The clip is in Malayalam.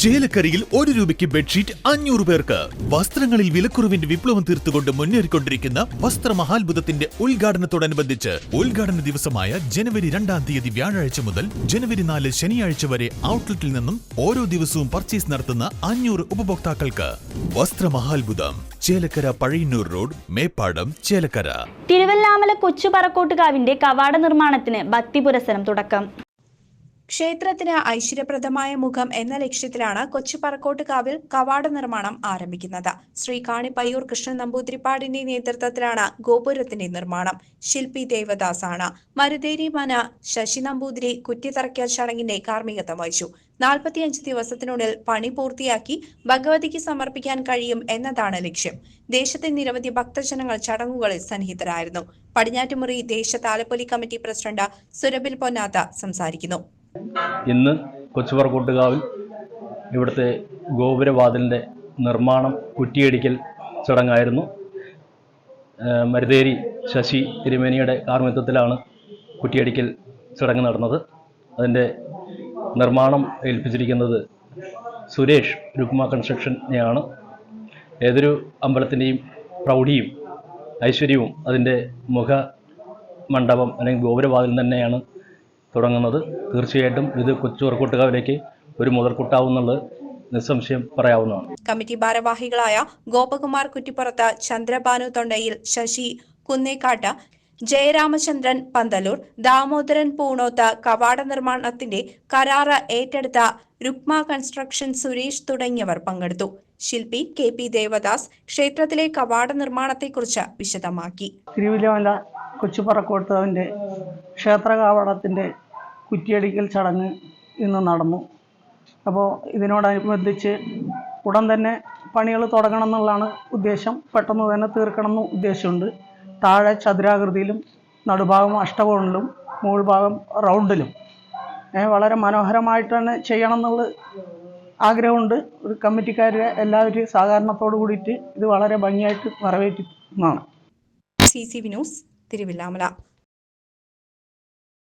ചേലക്കരയിൽ ഒരു രൂപയ്ക്ക് ബെഡ്ഷീറ്റ് അഞ്ഞൂറ് പേർക്ക്. വസ്ത്രങ്ങളിൽ വിലക്കുറവിന്റെ വിപ്ലവം തീർത്തുകൊണ്ട് മുന്നേറിക്കൊണ്ടിരിക്കുന്ന വസ്ത്രമഹാത്ഭുതത്തിന്റെ ഉദ്ഘാടനത്തോടനുബന്ധിച്ച് ഉദ്ഘാടന ദിവസമായ ജനുവരി രണ്ടാം തീയതി വ്യാഴാഴ്ച മുതൽ ജനുവരി നാല് ശനിയാഴ്ച വരെ ഔട്ട്ലെറ്റിൽ നിന്നും ഓരോ ദിവസവും പർച്ചേസ് നടത്തുന്ന അഞ്ഞൂറ് ഉപഭോക്താക്കൾക്ക്. വസ്ത്രമഹാത്ഭുതം. ചേലക്കര പഴയന്നൂർ റോഡ് മേപ്പാടം ചേലക്കര. തിരുവല്ലാമല കൊച്ചുപറക്കോട്ടുകാവിന്റെ കവാട നിർമ്മാണത്തിന് ഭക്തി പുരസരം തുടക്കം. ക്ഷേത്രത്തിന് ഐശ്വര്യപ്രദമായ മുഖം എന്ന ലക്ഷ്യത്തിലാണ് കൊച്ചി പറക്കോട്ടുകാവിൽ കവാട നിർമ്മാണം ആരംഭിക്കുന്നത്. ശ്രീ കാണിപ്പയ്യൂർ കൃഷ്ണൻ നമ്പൂതിരിപ്പാടിന്റെ നേതൃത്വത്തിലാണ് ഗോപുരത്തിന്റെ നിർമ്മാണം. ശില്പി ദേവദാസാണ്. മരുതേരി മന ശശി നമ്പൂതിരി കുറ്റിത്തറയ്ക്കൽ ചടങ്ങിന്റെ കാർമ്മികത്വം വഹിച്ചു. നാൽപ്പത്തിയഞ്ച് ദിവസത്തിനുള്ളിൽ പണി പൂർത്തിയാക്കി ഭഗവതിക്ക് സമർപ്പിക്കാൻ കഴിയും എന്നതാണ് ലക്ഷ്യം. ദേശത്തെ നിരവധി ഭക്തജനങ്ങൾ ചടങ്ങുകളിൽ സന്നിഹിതരായിരുന്നു. പടിഞ്ഞാറ്റുമുറി ദേശ താലപ്പൊലി കമ്മിറ്റി പ്രസിഡന്റ് സുരബിൽ പൊന്നാത്ത സംസാരിക്കുന്നു. ഇന്ന് കൊച്ചുപറക്കൂട്ടുകാവിൽ ഇവിടുത്തെ ഗോപുരവാതിലിന്റെ നിർമ്മാണം കുറ്റിയടിക്കൽ ചടങ്ങായിരുന്നു. മരുതേരി ശശി തിരുമേനിയുടെ കാർമ്മിത്വത്തിലാണ് കുറ്റിയടിക്കൽ ചടങ്ങ് നടന്നത്. അതിന്റെ നിർമ്മാണം ഏൽപ്പിച്ചിരിക്കുന്നത് സുരേഷ് രുക്മ കൺസ്ട്രക്ഷനെയാണ്. ഏതൊരു അമ്പലത്തിന്റെയും പ്രൗഢിയും ഐശ്വര്യവും അതിന്റെ മുഖ മണ്ഡപം അല്ലെങ്കിൽ ഗോപുരവാതിൽ തന്നെയാണ് തുടങ്ങുന്നത്. തീർച്ചയായിട്ടും ഇത് കൊച്ചു വർക്കോട്ടുകാവിലേക്ക് ഒരു മുതൽക്കൂട്ടാവുന്നുള്ളത് നിസ്സംശയം പറയാവുന്നതാണ്. കമ്മിറ്റി ഭാരവാഹികളായ ഗോപകുമാർ കുറ്റിപ്പുറത്ത് ചന്ദ്രഭാനു തൊണ്ടയിൽ ശശി കുന്നേക്കാട്ട് ജയരാമചന്ദ്രൻ പന്തലൂർ ദാമോദരൻ പൂണോത്ത് കവാട നിർമ്മാണത്തിന്റെ കരാറ് ഏറ്റെടുത്ത രുക്മ കൺസ്ട്രക്ഷൻ സുരേഷ് തുടങ്ങിയവർ പങ്കെടുത്തു. ശില്പി കെ പി ദേവദാസ് ക്ഷേത്രത്തിലെ കവാട നിർമ്മാണത്തെക്കുറിച്ച് വിശദമാക്കി. തിരുവില്ലമല കൊച്ചുപറക്കോട്ടവന്റെ ക്ഷേത്രകാവടത്തിന്റെ കുറ്റിയടിക്കൽ ചടങ്ങ് ഇന്ന് നടന്നു. അപ്പോൾ ഇതിനോടനുബന്ധിച്ച് ഉടൻ തന്നെ പണികൾ തുടങ്ങണം എന്നുള്ളതാണ് ഉദ്ദേശം. പെട്ടെന്ന് തന്നെ തീർക്കണം എന്ന് ഉദ്ദേശമുണ്ട്. താഴെ ചതുരാകൃതിയിലും നടുഭാഗം അഷ്ടകോണിലും മുകൾഭാഗം റൗണ്ടിലും. വളരെ മനോഹരമായിട്ട് തന്നെ ചെയ്യണം എന്നുള്ള ആഗ്രഹമുണ്ട്. ഒരു കമ്മിറ്റിക്കാരുടെ എല്ലാവരും സഹകരണത്തോടു കൂടിയിട്ട് ഇത് വളരെ ഭംഗിയായിട്ട് നിറവേറ്റുന്നതാണ് C C V news Thiruvilwamala.